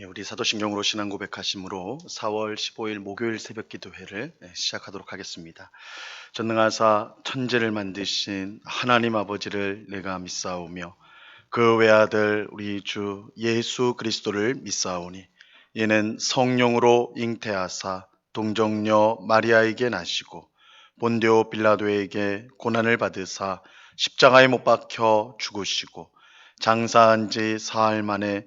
예, 우리 사도신경으로 신앙 고백하심으로 4월 15일 목요일 새벽 기도회를 예, 시작하도록 하겠습니다. 전능하사 천재를 만드신 하나님 아버지를 내가 믿사오며 그 외아들 우리 주 예수 그리스도를 믿사오니 이는 성령으로 잉태하사 동정녀 마리아에게 나시고 본디오 빌라도에게 고난을 받으사 십자가에 못 박혀 죽으시고 장사한 지 사흘 만에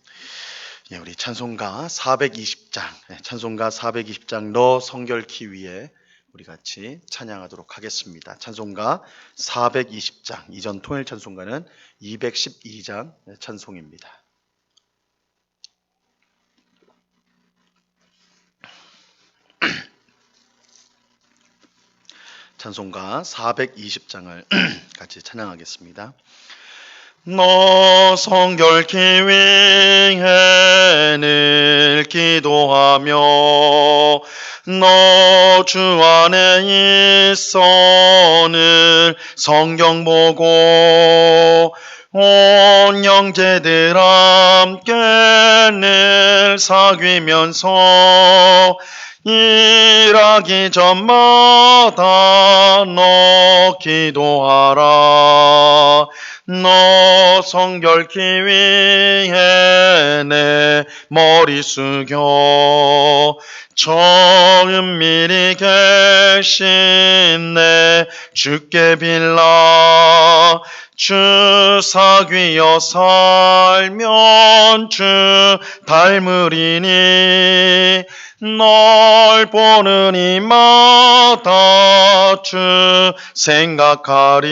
예, 우리 찬송가 420장, 예, 찬송가 420장 너 성결키 위에 우리 같이 찬양하도록 하겠습니다. 찬송가 420장, 이전 통일 찬송가는 212장 찬송입니다. 찬송가 420장을 같이 찬양하겠습니다. 너 성결키 위에 늘 기도하며 너 주 안에 있어는 성경 보고 온 형제들 함께 늘 사귀면서 일하기 전마다 너 기도하라 너 성결키 위에 내 머리 숙여. 처음미리 계신 내 주께 빌라 주 사귀어 살면 주 닮으리니 널 보는 이마다 주 생각하리.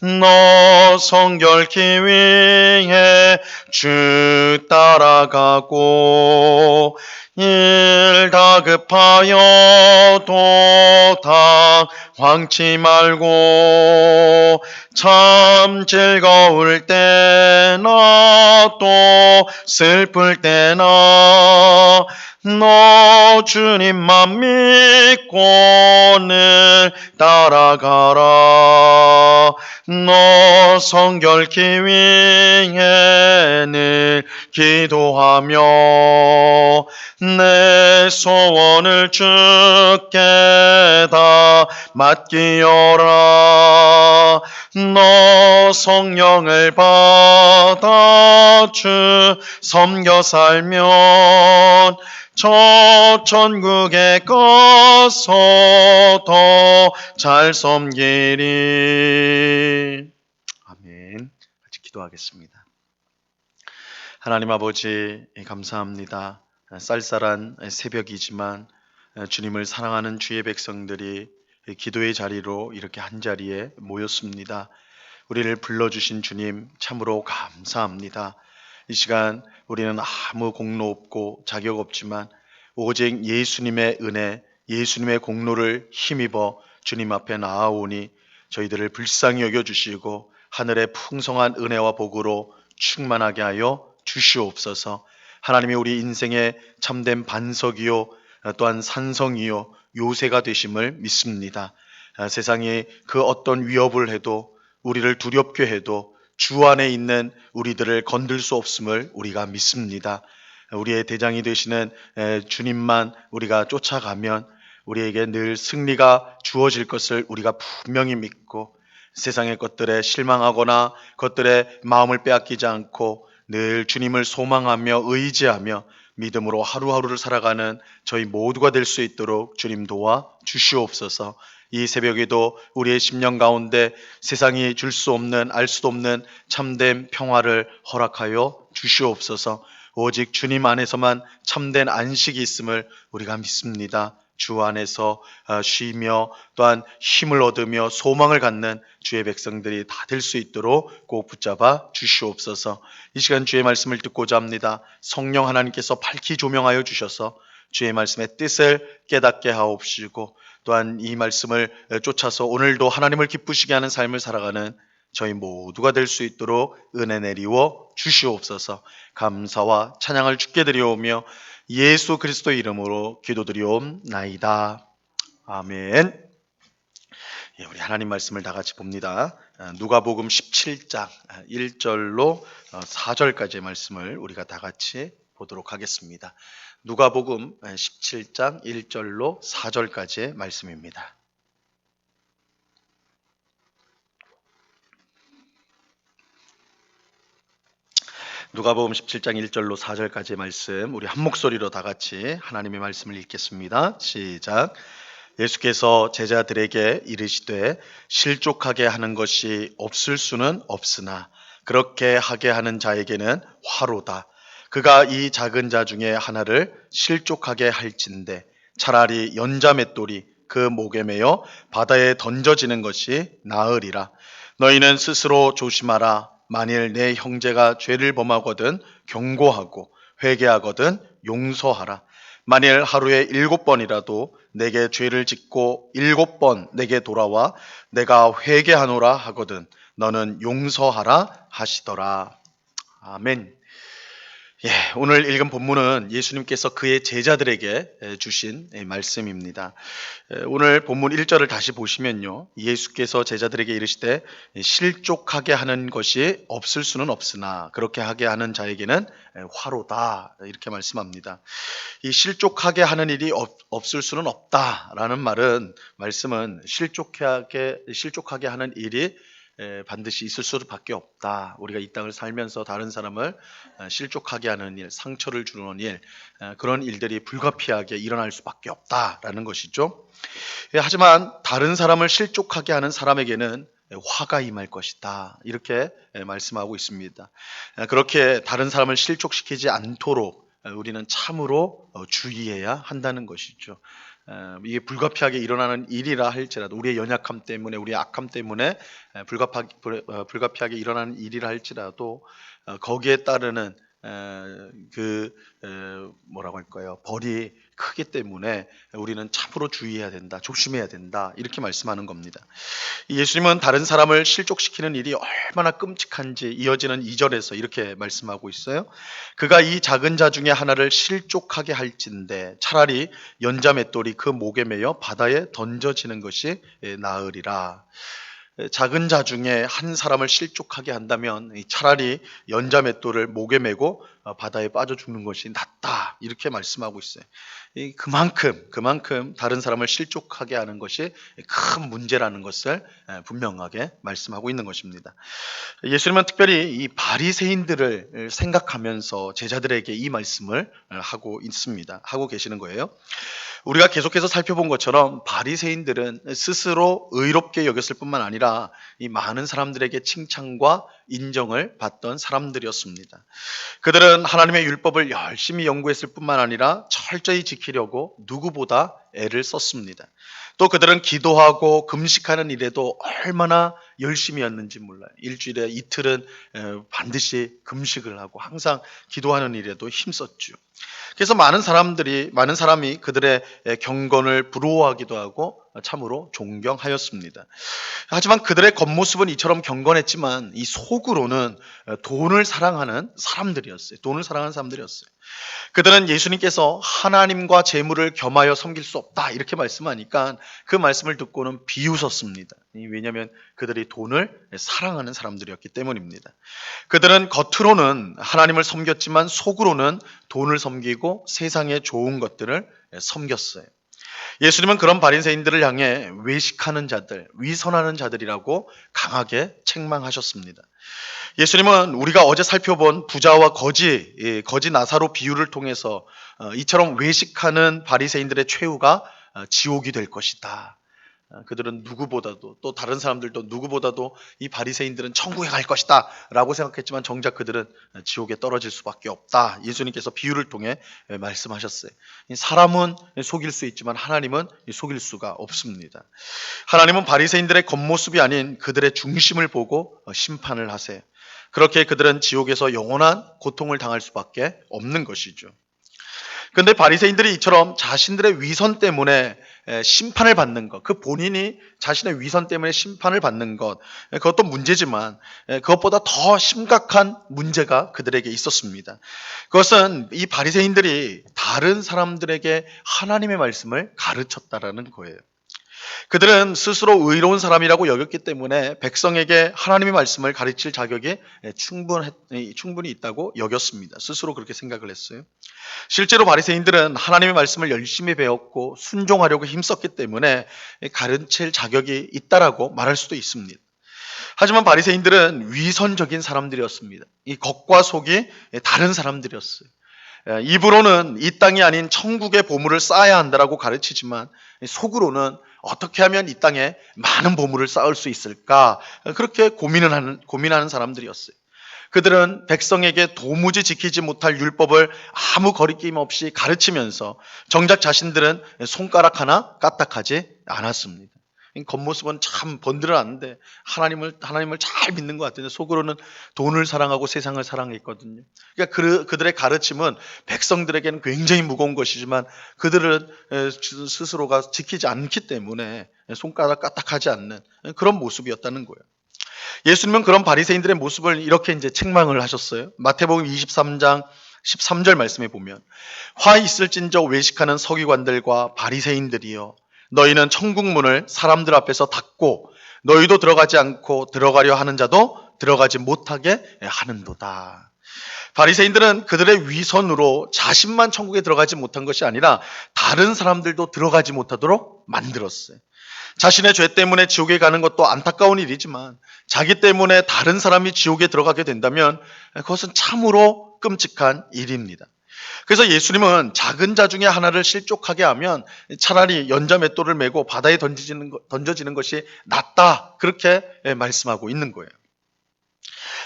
너 성결키 위에 주 따라가고 일 다급하여도 당황치 말고 참 즐거울 때나 또 슬플 때나 너 주님만 믿고는 따라가라. 너 성결키 위에는 기도하며 내 소원을 주께 다 맡기어라. 너 성령을 받아 주 섬겨 살면 저 천국에 가서 더 잘 섬기리. 아멘. 같이 기도하겠습니다. 하나님 아버지 감사합니다. 쌀쌀한 새벽이지만 주님을 사랑하는 주의 백성들이 기도의 자리로 이렇게 한 자리에 모였습니다. 우리를 불러주신 주님 참으로 감사합니다. 이 시간 우리는 아무 공로 없고 자격 없지만 오직 예수님의 은혜, 예수님의 공로를 힘입어 주님 앞에 나아오니 저희들을 불쌍히 여겨주시고 하늘의 풍성한 은혜와 복으로 충만하게 하여 주시옵소서 하나님이 우리 인생의 참된 반석이요 또한 산성이요 요새가 되심을 믿습니다. 세상이 그 어떤 위협을 해도 우리를 두렵게 해도 주 안에 있는 우리들을 건들 수 없음을 우리가 믿습니다. 우리의 대장이 되시는 주님만 우리가 쫓아가면 우리에게 늘 승리가 주어질 것을 우리가 분명히 믿고 세상의 것들에 실망하거나 것들의 마음을 빼앗기지 않고 늘 주님을 소망하며 의지하며 믿음으로 하루하루를 살아가는 저희 모두가 될 수 있도록 주님 도와 주시옵소서. 이 새벽에도 우리의 심령 가운데 세상이 줄 수 없는 알 수도 없는 참된 평화를 허락하여 주시옵소서. 오직 주님 안에서만 참된 안식이 있음을 우리가 믿습니다. 주 안에서 어, 쉬며 또한 힘을 얻으며 소망을 갖는 주의 백성들이 다 될 수 있도록 꼭 붙잡아 주시옵소서. 이 시간 주의 말씀을 듣고자 합니다. 성령 하나님께서 밝히 조명하여 주셔서 주의 말씀의 뜻을 깨닫게 하옵시고 또한 이 말씀을 쫓아서 오늘도 하나님을 기쁘시게 하는 삶을 살아가는 저희 모두가 될 수 있도록 은혜 내리워 주시옵소서 감사와 찬양을 주께 드리오며 예수 그리스도 이름으로 기도드리옵나이다. 아멘. 예, 우리 하나님 말씀을 다 같이 봅니다. 아, 누가복음 17장 1절로 4절까지의 말씀을 우리가 다 같이 보도록 하겠습니다. 누가복음 17장 1절로 4절까지의 말씀입니다. 누가복음 17장 1절로 4절까지의 말씀 우리 한 목소리로 다 같이 하나님의 말씀을 읽겠습니다. 시작. 예수께서 제자들에게 이르시되 실족하게 하는 것이 없을 수는 없으나 그렇게 하게 하는 자에게는 화로다. 그가 이 작은 자 중에 하나를 실족하게 할진대 차라리 연자 맷돌이 그 목에 매어 바다에 던져지는 것이 나으리라. 너희는 스스로 조심하라. 만일 내 형제가 죄를 범하거든 경고하고 회개하거든 용서하라. 만일 하루에 일곱 번이라도 내게 죄를 짓고 일곱 번 내게 돌아와 내가 회개하노라 하거든 너는 용서하라 하시더라. 아멘. 예, 오늘 읽은 본문은 예수님께서 그의 제자들에게 주신 말씀입니다. 오늘 본문 1절을 다시 보시면요. 예수께서 제자들에게 이르시되 실족하게 하는 것이 없을 수는 없으나 그렇게 하게 하는 자에게는 화로다. 이렇게 말씀합니다. 이 실족하게 하는 일이 없, 없을 수는 없다라는 말은 말씀은 실족하게 실족하게 하는 일이 반드시 있을 수밖에 없다. 우리가 이 땅을 살면서 다른 사람을 실족하게 하는 일, 상처를 주는 일, 그런 일들이 불가피하게 일어날 수밖에 없다라는 것이죠. 예, 하지만 다른 사람을 실족하게 하는 사람에게는 화가 임할 것이다. 이렇게 말씀하고 있습니다. 그렇게 다른 사람을 실족시키지 않도록 우리는 참으로 어, 주의해야 한다는 것이죠. 이게 불가피하게 일어나는 일이라 할지라도 우리의 연약함 때문에 우리의 악함 때문에 불가피하게, 어, 불가피하게 일어나는 일이라 할지라도 어, 거기에 따르는 그 뭐라고 할까요? 벌이 크기 때문에 우리는 참으로 주의해야 된다, 조심해야 된다 이렇게 말씀하는 겁니다. 예수님은 다른 사람을 실족시키는 일이 얼마나 끔찍한지 이어지는 2절에서 이렇게 말씀하고 있어요. 그가 이 작은 자 중에 하나를 실족하게 할진데 차라리 연자 맷돌이 그 목에 매여 바다에 던져지는 것이 나으리라. 작은 자 중에 한 사람을 실족하게 한다면 차라리 연자 맷돌을 목에 메고 어, 바다에 빠져 죽는 것이 낫다 이렇게 말씀하고 있어요. 그만큼 그만큼 다른 사람을 실족하게 하는 것이 큰 문제라는 것을 분명하게 말씀하고 있는 것입니다. 예수님은 특별히 이 바리새인들을 생각하면서 제자들에게 이 말씀을 하고 있습니다. 하고 계시는 거예요. 우리가 계속해서 살펴본 것처럼 바리새인들은 스스로 의롭게 여겼을 뿐만 아니라 이 많은 사람들에게 칭찬과 인정을 받던 사람들이었습니다. 그들은 하나님의 율법을 열심히 연구했을 뿐만 아니라 철저히 지키려고 누구보다 애를 썼습니다. 또 그들은 기도하고 금식하는 일에도 얼마나 열심히였는지 몰라요. 일주일에 이틀은 반드시 금식을 하고 항상 기도하는 일에도 힘썼죠. 그래서 많은 사람들이 많은 사람이 그들의 경건을 부러워하기도 하고 참으로 존경하였습니다. 하지만 그들의 겉모습은 이처럼 경건했지만 이 속으로는 돈을 사랑하는 사람들이었어요. 돈을 사랑하는 사람들이었어요. 그들은 예수님께서 하나님과 재물을 겸하여 섬길 수 없다 이렇게 말씀하니까 그 말씀을 듣고는 비웃었습니다. 왜냐하면 그들이 돈을 사랑하는 사람들이었기 때문입니다. 그들은 겉으로는 하나님을 섬겼지만 속으로는 돈을 섬기고 세상의 좋은 것들을 섬겼어요. 예수님은 그런 바리새인들을 향해 외식하는 자들, 위선하는 자들이라고 강하게 책망하셨습니다. 예수님은 우리가 어제 살펴본 부자와 거지, 거지 나사로 비유를 통해서 어, 이처럼 외식하는 바리새인들의 최후가 어, 지옥이 될 것이다. 어, 그들은 누구보다도 또 다른 사람들도 누구보다도 이 바리새인들은 천국에 갈 것이다라고 생각했지만 정작 그들은 지옥에 떨어질 수밖에 없다. 예수님께서 비유를 통해 예, 말씀하셨어요. 이 사람은 속일 수 있지만 하나님은 속일 수가 없습니다. 하나님은 바리새인들의 겉모습이 아닌 그들의 중심을 보고 어, 심판을 하세요. 그렇게 그들은 지옥에서 영원한 고통을 당할 수밖에 없는 것이죠. 근데 바리새인들이 이처럼 자신들의 위선 때문에 에, 심판을 받는 것, 그 본인이 자신의 위선 때문에 심판을 받는 것, 에, 그것도 문제지만 에, 그것보다 더 심각한 문제가 그들에게 있었습니다. 그것은 이 바리새인들이 다른 사람들에게 하나님의 말씀을 가르쳤다라는 거예요. 그들은 스스로 의로운 사람이라고 여겼기 때문에 백성에게 하나님의 말씀을 가르칠 자격이 충분 충분히 있다고 여겼습니다. 스스로 그렇게 생각을 했어요. 실제로 바리새인들은 하나님의 말씀을 열심히 배웠고 순종하려고 힘썼기 때문에 가르칠 자격이 있다라고 말할 수도 있습니다. 하지만 바리새인들은 위선적인 사람들이었습니다. 이 겉과 속이 다른 사람들이었어요. 입으로는 이 땅이 아닌 천국의 보물을 쌓아야 한다라고 가르치지만 속으로는 어떻게 하면 이 땅에 많은 보물을 쌓을 수 있을까 그렇게 고민을 하는 고민하는 사람들이었어요. 그들은 백성에게 도무지 지키지 못할 율법을 아무 거리낌 없이 가르치면서 정작 자신들은 손가락 하나 까딱하지 않았습니다. 겉모습은 참 번들어놨는데 하나님을 하나님을 잘 믿는 것 같은데 속으로는 돈을 사랑하고 세상을 사랑했거든요. 그러니까 그, 그들의 가르침은 백성들에게는 굉장히 무거운 것이지만 그들은 스스로가 지키지 않기 때문에 손가락 까딱하지 않는 그런 모습이었다는 거예요. 예수님은 그런 바리새인들의 모습을 이렇게 이제 책망을 하셨어요. 마태복음 23장 13절 말씀에 보면 화 있을진저 외식하는 서기관들과 바리새인들이여 너희는 천국 문을 사람들 앞에서 닫고 너희도 들어가지 않고 들어가려 하는 자도 들어가지 못하게 하는도다. 바리새인들은 그들의 위선으로 자신만 천국에 들어가지 못한 것이 아니라 다른 사람들도 들어가지 못하도록 만들었어요. 자신의 죄 때문에 지옥에 가는 것도 안타까운 일이지만 자기 때문에 다른 사람이 지옥에 들어가게 된다면 그것은 참으로 끔찍한 일입니다. 그래서 예수님은 작은 자 중에 하나를 실족하게 하면 차라리 연자 맷돌을 메고 바다에 던져지는, 던져지는 것이 낫다. 그렇게 말씀하고 있는 거예요.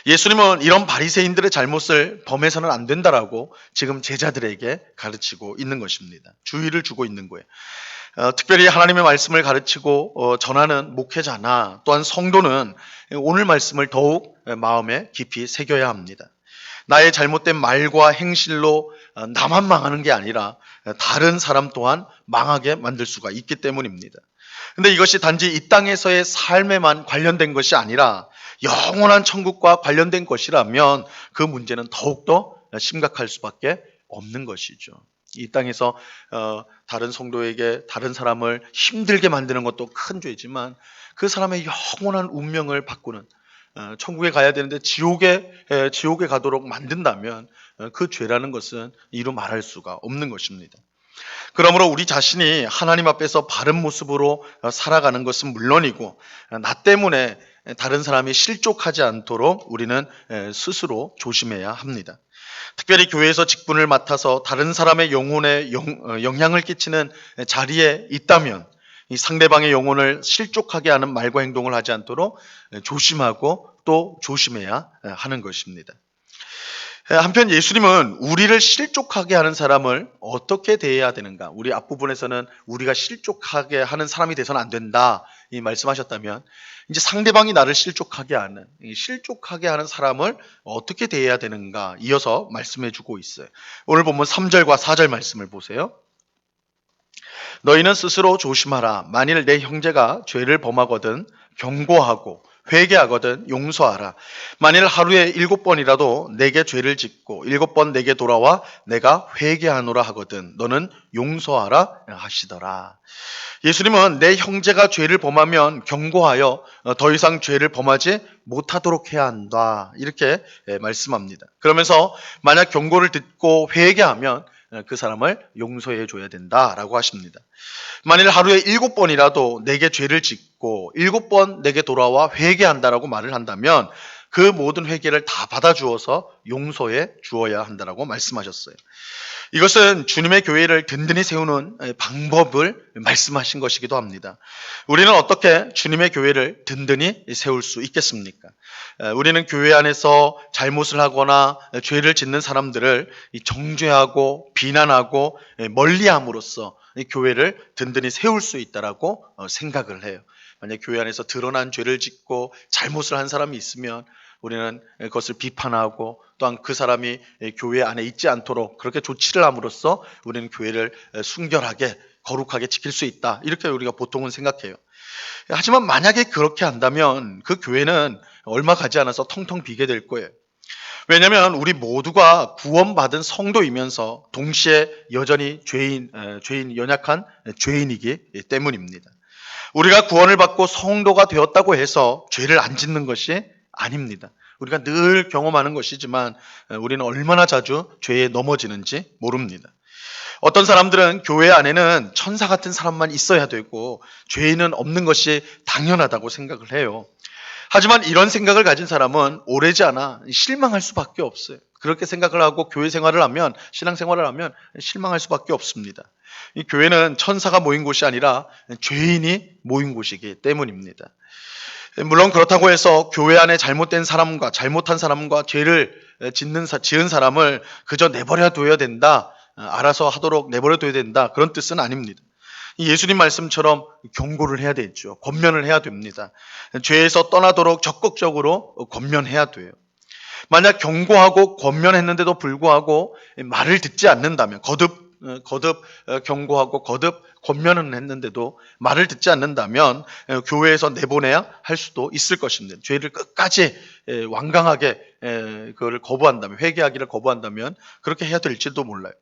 예수님은 이런 바리새인들의 잘못을 범해서는 안 된다라고 지금 제자들에게 가르치고 있는 것입니다. 주의를 주고 있는 거예요. 어, 특별히 하나님의 말씀을 가르치고 어, 전하는 목회자나 또한 성도는 오늘 말씀을 더욱 마음에 깊이 새겨야 합니다. 나의 잘못된 말과 행실로 어, 나만 망하는 게 아니라 다른 사람 또한 망하게 만들 수가 있기 때문입니다. 근데 이것이 단지 이 땅에서의 삶에만 관련된 것이 아니라 영원한 천국과 관련된 것이라면 그 문제는 더욱더 심각할 수밖에 없는 것이죠. 이 땅에서 어, 다른 성도에게 다른 사람을 힘들게 만드는 것도 큰 죄지만 그 사람의 영원한 운명을 바꾸는 어, 천국에 가야 되는데 지옥에 에, 지옥에 가도록 만든다면 어, 그 죄라는 것은 이루 말할 수가 없는 것입니다. 그러므로 우리 자신이 하나님 앞에서 바른 모습으로 어, 살아가는 것은 물론이고 나 때문에 다른 사람이 실족하지 않도록 우리는 스스로 조심해야 합니다. 특별히 교회에서 직분을 맡아서 다른 사람의 영혼에 영향을 끼치는 자리에 있다면 이 상대방의 영혼을 실족하게 하는 말과 행동을 하지 않도록 조심하고 또 조심해야 하는 것입니다. 한편 예수님은 우리를 실족하게 하는 사람을 어떻게 대해야 되는가? 우리 앞부분에서는 우리가 실족하게 하는 사람이 돼서는 안 된다. 이 말씀하셨다면 이제 상대방이 나를 실족하게 하는 실족하게 하는 사람을 어떻게 대해야 되는가? 이어서 말씀해 주고 있어요. 오늘 보면 3절과 4절 말씀을 보세요. 너희는 스스로 조심하라. 만일 내 형제가 죄를 범하거든 경고하고 회개하거든 용서하라. 만일 하루에 일곱 번이라도 내게 죄를 짓고 일곱 번 내게 돌아와 내가 회개하노라 하거든 너는 용서하라 하시더라. 예수님은 내 형제가 죄를 범하면 경고하여 더 이상 죄를 범하지 못하도록 해야 한다. 이렇게 말씀합니다. 그러면서 만약 경고를 듣고 회개하면 그 사람을 용서해 줘야 된다라고 하십니다. 만일 하루에 일곱 번이라도 내게 죄를 짓고 일곱 번 내게 돌아와 회개한다라고 말을 한다면 그 모든 회개를 다 받아주어서 용서해 주어야 한다라고 말씀하셨어요. 이것은 주님의 교회를 든든히 세우는 방법을 말씀하신 것이기도 합니다. 우리는 어떻게 주님의 교회를 든든히 세울 수 있겠습니까? 우리는 교회 안에서 잘못을 하거나 죄를 짓는 사람들을 정죄하고 비난하고 멀리함으로써 교회를 든든히 세울 수 있다라고 생각을 해요. 만약 교회 안에서 드러난 죄를 짓고 잘못을 한 사람이 있으면 우리는 그것을 비판하고 또한 그 사람이 교회 안에 있지 않도록 그렇게 조치를 함으로써 우리는 교회를 순결하게 거룩하게 지킬 수 있다. 이렇게 우리가 보통은 생각해요. 하지만 만약에 그렇게 한다면 그 교회는 얼마 가지 않아서 텅텅 비게 될 거예요. 왜냐하면 우리 모두가 구원받은 성도이면서 동시에 여전히 죄인, 죄인 연약한 죄인이기 때문입니다. 우리가 구원을 받고 성도가 되었다고 해서 죄를 안 짓는 것이 아닙니다. 우리가 늘 경험하는 것이지만 우리는 얼마나 자주 죄에 넘어지는지 모릅니다. 어떤 사람들은 교회 안에는 천사 같은 사람만 있어야 되고 죄인은 없는 것이 당연하다고 생각을 해요. 하지만 이런 생각을 가진 사람은 오래지 않아 실망할 수밖에 없어요. 그렇게 생각을 하고 교회 생활을 하면 신앙 생활을 하면 실망할 수밖에 없습니다. 이 교회는 천사가 모인 곳이 아니라 죄인이 모인 곳이기 때문입니다. 물론 그렇다고 해서 교회 안에 잘못된 사람과 잘못한 사람과 죄를 짓는 지은 사람을 그저 내버려 둬야 된다. 알아서 하도록 내버려 둬야 된다. 그런 뜻은 아닙니다. 예수님 말씀처럼 경고를 해야 되죠. 권면을 해야 됩니다. 죄에서 떠나도록 적극적으로 권면해야 돼요. 만약 경고하고 권면했는데도 불구하고 말을 듣지 않는다면 거듭 어, 거듭 어, 경고하고 거듭 권면은 했는데도 말을 듣지 않는다면 어, 교회에서 내보내야 할 수도 있을 것입니다. 죄를 끝까지 완강하게 그걸 거부한다면 회개하기를 거부한다면 그렇게 해야 될지도 몰라요.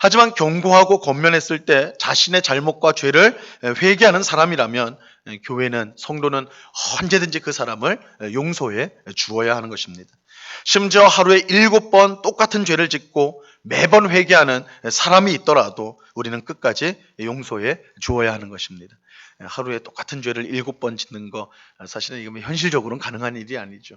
하지만 경고하고 권면했을 때 자신의 잘못과 죄를 회개하는 사람이라면 교회는 성도는 언제든지 그 사람을 용서해 주어야 하는 것입니다. 심지어 하루에 일곱 번 똑같은 죄를 짓고 매번 회개하는 사람이 있더라도 우리는 끝까지 용서해 주어야 하는 것입니다. 하루에 똑같은 죄를 일곱 번 짓는 거 사실은 이거 현실적으로는 가능한 일이 아니죠.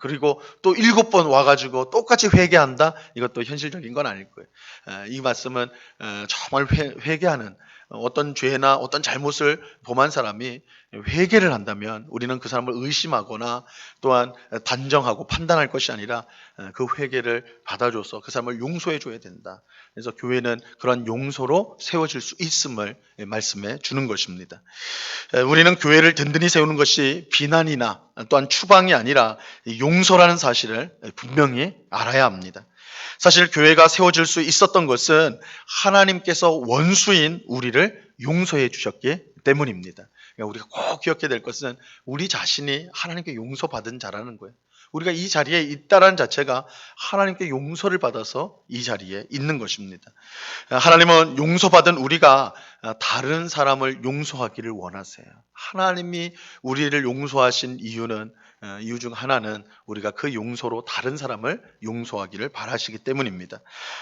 그리고 또 일곱 번 와가지고 똑같이 회개한다 이것도 현실적인 건 아닐 거예요. 이 말씀은 정말 회개하는 어떤 죄나 어떤 잘못을 범한 사람이 회개를 한다면 우리는 그 사람을 의심하거나 또한 단정하고 판단할 것이 아니라 그 회개를 받아줘서 그 사람을 용서해 줘야 된다. 그래서 교회는 그런 용서로 세워질 수 있음을 말씀해 주는 것입니다. 우리는 교회를 든든히 세우는 것이 비난이나 또한 추방이 아니라 용서라는 사실을 분명히 알아야 합니다. 사실 교회가 세워질 수 있었던 것은 하나님께서 원수인 우리를 용서해 주셨기 때문입니다. 그러니까 우리가 꼭 기억해야 될 것은 우리 자신이 하나님께 용서받은 자라는 거예요. 우리가 이 자리에 있다라는 자체가 하나님께 용서를 받아서 이 자리에 있는 것입니다. 하나님은 용서받은 우리가 다른 사람을 용서하기를 원하세요. 하나님이 우리를 용서하신 이유는 어, 이유 중 하나는 우리가 그 용서로 다른 사람을 용서하기를 바라시기 때문입니다.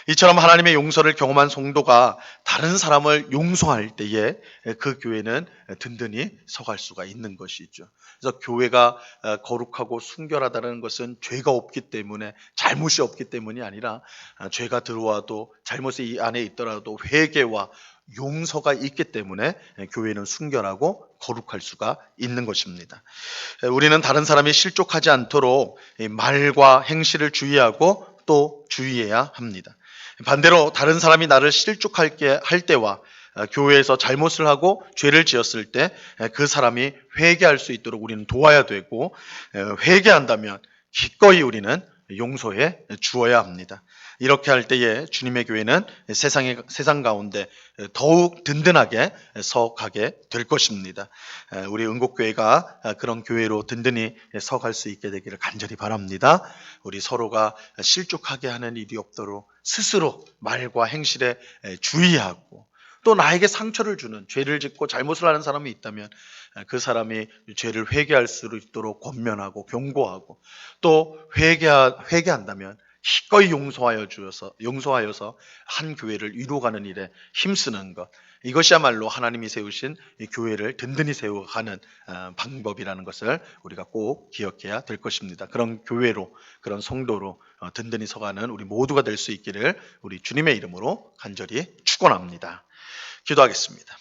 이처럼 하나님의 용서를 경험한 성도가 다른 사람을 용서할 때에 그 교회는 든든히 서갈 수가 있는 것이죠. 그래서 교회가 어, 거룩하고 순결하다는 것은 죄가 없기 때문에 잘못이 없기 때문이 아니라 어, 죄가 들어와도 잘못이 이 안에 있더라도 회개와 용서가 있기 때문에 교회는 순결하고 거룩할 수가 있는 것입니다. 우리는 다른 사람이 실족하지 않도록 말과 행실을 주의하고 또 주의해야 합니다. 반대로 다른 사람이 나를 실족할게 할 때와 교회에서 잘못을 하고 죄를 지었을 때 그 사람이 회개할 수 있도록 우리는 도와야 되고 회개한다면 기꺼이 우리는 용서해 주어야 합니다. 이렇게 할 때에 주님의 교회는 세상의 세상 가운데 더욱 든든하게 서가게 될 것입니다. 우리 은곡교회가 그런 교회로 든든히 서갈 수 있게 되기를 간절히 바랍니다. 우리 서로가 실족하게 하는 일이 없도록 스스로 말과 행실에 주의하고 또 나에게 상처를 주는 죄를 짓고 잘못을 하는 사람이 있다면 그 사람이 죄를 회개할 수 있도록 권면하고 경고하고 또 회개 회개한다면 기꺼이 용서하여 주어서 용서하여서 한 교회를 이루어가는 일에 힘쓰는 것 이것이야말로 하나님이 세우신 이 교회를 든든히 세워가는 어, 방법이라는 것을 우리가 꼭 기억해야 될 것입니다. 그런 교회로 그런 성도로 어, 든든히 서가는 우리 모두가 될 수 있기를 우리 주님의 이름으로 간절히 축원합니다. 기도하겠습니다.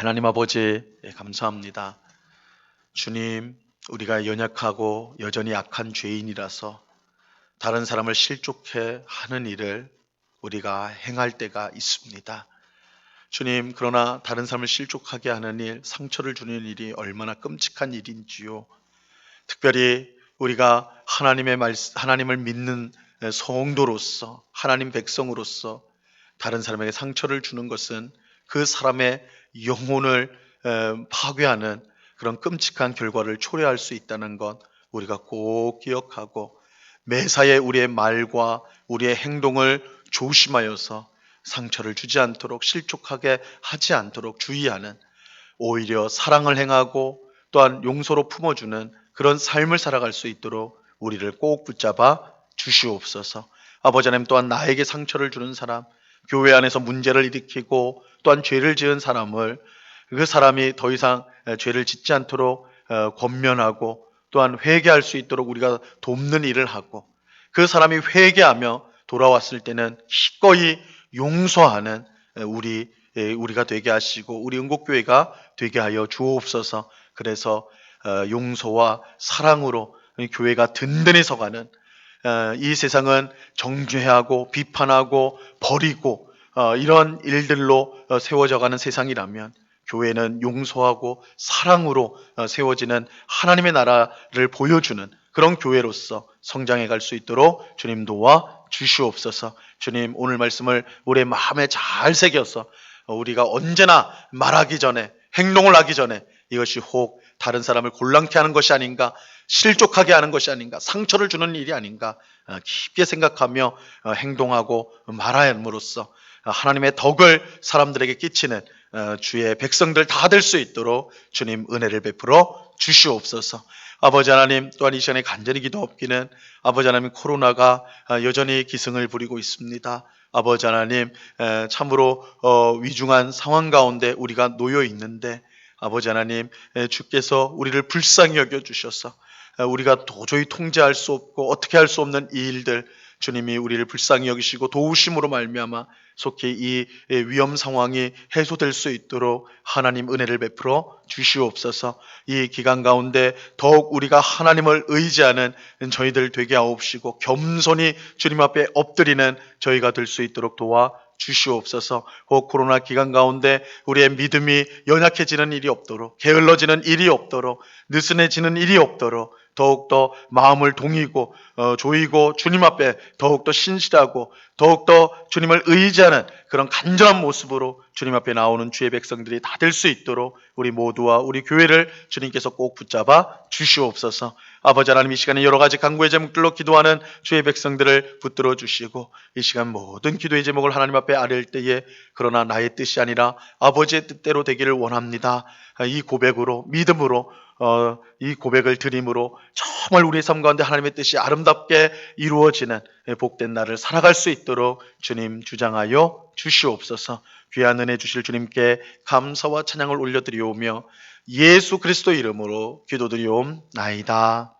하나님 아버지 예, 감사합니다. 주님 우리가 연약하고 여전히 악한 죄인이라서 다른 사람을 실족해 하는 일을 우리가 행할 때가 있습니다. 주님, 그러나 다른 사람을 실족하게 하는 일, 상처를 주는 일이 얼마나 끔찍한 일인지요. 특별히 우리가 하나님의 말, 하나님을 믿는 성도로서, 하나님 백성으로서 다른 사람에게 상처를 주는 것은 그 사람의 영혼을 에, 파괴하는 그런 끔찍한 결과를 초래할 수 있다는 것 우리가 꼭 기억하고 매사에 우리의 말과 우리의 행동을 조심하여서 상처를 주지 않도록 실족하게 하지 않도록 주의하는 오히려 사랑을 행하고 또한 용서로 품어주는 그런 삶을 살아갈 수 있도록 우리를 꼭 붙잡아 주시옵소서. 아버지 하나님 또한 나에게 상처를 주는 사람, 교회 안에서 문제를 일으키고 또한 죄를 지은 사람을 그 사람이 더 이상 죄를 짓지 않도록 어, 권면하고 또한 회개할 수 있도록 우리가 돕는 일을 하고 그 사람이 회개하며 돌아왔을 때는 기꺼이 용서하는 우리 우리가 되게 하시고 우리 응곡교회가 되게 하여 주옵소서. 그래서 어, 용서와 사랑으로 교회가 든든히 서가는 어, 이 세상은 정죄하고 비판하고 버리고 어, 이런 일들로 세워져가는 세상이라면 교회는 용서하고 사랑으로 세워지는 하나님의 나라를 보여주는 그런 교회로서 성장해 갈 수 있도록 주님 도와 주시옵소서. 주님 오늘 말씀을 우리의 마음에 잘 새겨서 우리가 언제나 말하기 전에 행동을 하기 전에 이것이 혹 다른 사람을 곤란케 하는 것이 아닌가 실족하게 하는 것이 아닌가 상처를 주는 일이 아닌가 어, 깊게 생각하며 어, 행동하고 말함으로써 하나님의 덕을 사람들에게 끼치는 어, 주의 백성들 다 될 수 있도록 주님 은혜를 베풀어 주시옵소서. 아버지 하나님 또한 이 시간에 간절히 기도 없기는 아버지 하나님 코로나가 아, 여전히 기승을 부리고 있습니다. 아버지 하나님 참으로 어, 위중한 상황 가운데 우리가 놓여 있는데 아버지 하나님 주께서 우리를 불쌍히 여겨 주셔서 우리가 도저히 통제할 수 없고 어떻게 할 수 없는 이 일들 주님이 우리를 불쌍히 여기시고 도우심으로 말미암아 속히 이 위험 상황이 해소될 수 있도록 하나님 은혜를 베풀어 주시옵소서. 이 기간 가운데 더욱 우리가 하나님을 의지하는 저희들 되게 하옵시고 겸손히 주님 앞에 엎드리는 저희가 될 수 있도록 도와 주시옵소서. 혹 코로나 기간 가운데 우리의 믿음이 연약해지는 일이 없도록 게을러지는 일이 없도록 느슨해지는 일이 없도록 더욱더 마음을 동이고 어, 조이고 주님 앞에 더욱더 신실하고 더욱더 주님을 의지하는 그런 간절한 모습으로 주님 앞에 나오는 주의 백성들이 다 될 수 있도록 우리 모두와 우리 교회를 주님께서 꼭 붙잡아 주시옵소서. 아버지 하나님 이 시간에 여러 가지 간구의 제목들로 기도하는 주의 백성들을 붙들어 주시고 이 시간 모든 기도의 제목을 하나님 앞에 아뢰을 때에 그러나 나의 뜻이 아니라 아버지의 뜻대로 되기를 원합니다. 이 고백으로 믿음으로 어, 이 고백을 드림으로 정말 우리의 삶 가운데 하나님의 뜻이 아름답게 이루어지는 복된 날을 살아갈 수 있도록 주님 주장하여 주시옵소서 귀한 은혜 주실 주님께 감사와 찬양을 올려드리오며 예수 그리스도 이름으로 기도드리옵나이다.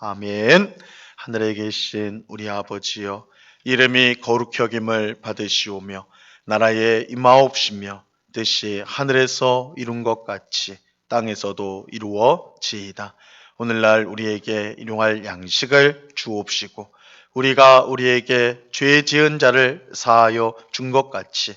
아멘. 하늘에 계신 우리 아버지여 이름이 거룩히 여김을 받으시오며 나라에 임하옵시며 뜻이 하늘에서 이룬 것 같이 땅에서도 이루어지이다. 오늘날 우리에게 일용할 양식을 주옵시고 우리가 우리에게 죄 지은 자를 사하여 준 것 같이